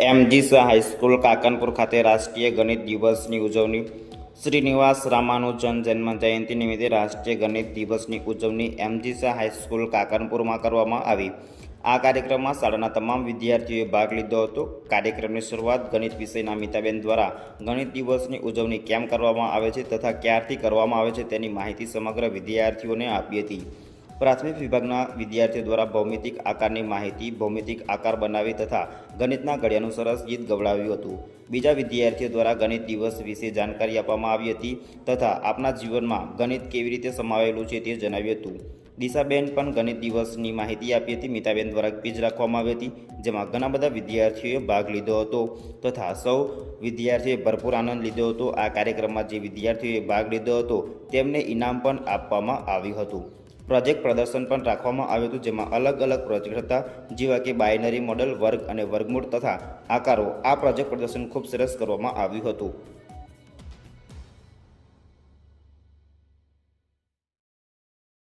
MG Shah high school કાકનપુર ખાતે રાષ્ટ્રીય ગણિત દિવસની ઉજવણી. શ્રીનિવાસ રામાનુજન જન્મ જયંતિ નિમિત્તે રાષ્ટ્રીય ગણિત દિવસની ઉજવણી એમજી શાહ હાઈસ્કૂલ કાકનપુરમાં કરવામાં આવી. આ કાર્યક્રમમાં શાળાના તમામ વિદ્યાર્થીઓએ ભાગ લીધો હતો. કાર્યક્રમની શરૂઆત ગણિત વિષયના મિતાબેન દ્વારા ગણિત દિવસની ઉજવણી કેમ કરવામાં આવે છે તથા ક્યારથી કરવામાં આવે છે તેની માહિતી સમગ્ર વિદ્યાર્થીઓને આપી હતી. પ્રાથમિક વિભાગના વિદ્યાર્થીઓ દ્વારા ભૌમિતિક આકારની માહિતી, ભૌમિતિક આકાર બનાવી તથા ગણિતના ઘડિયાનું સરસ ગીત ગવડાવ્યું હતું. બીજા વિદ્યાર્થીઓ દ્વારા ગણિત દિવસ વિશે જાણકારી આપવામાં આવી હતી તથા આપના જીવનમાં ગણિત કેવી રીતે સમાવેલું છે તે જણાવ્યું હતું. દિશાબેન પણ ગણિત દિવસની માહિતી આપી હતી. મિતાબેન દ્વારા ક્વિઝ રાખવામાં આવી હતી જેમાં ઘણા બધા વિદ્યાર્થીઓએ ભાગ લીધો હતો તથા સૌ વિદ્યાર્થીઓએ ભરપૂર આનંદ લીધો હતો. આ કાર્યક્રમમાં જે વિદ્યાર્થીઓએ ભાગ લીધો હતો તેમને ઇનામ પણ આપવામાં આવ્યું હતું. પ્રોજેક્ટ પ્રદર્શન પણ રાખવામાં આવ્યું હતું, જેમાં અલગ અલગ પ્રોજેક્ટ હતા, જેવા કે બાઇનરી મોડલ, વર્ગ અને વર્ગમૂળ તથા આકારો. આ પ્રોજેક્ટ પ્રદર્શન ખૂબ સરસ કરવામાં આવ્યું હતું.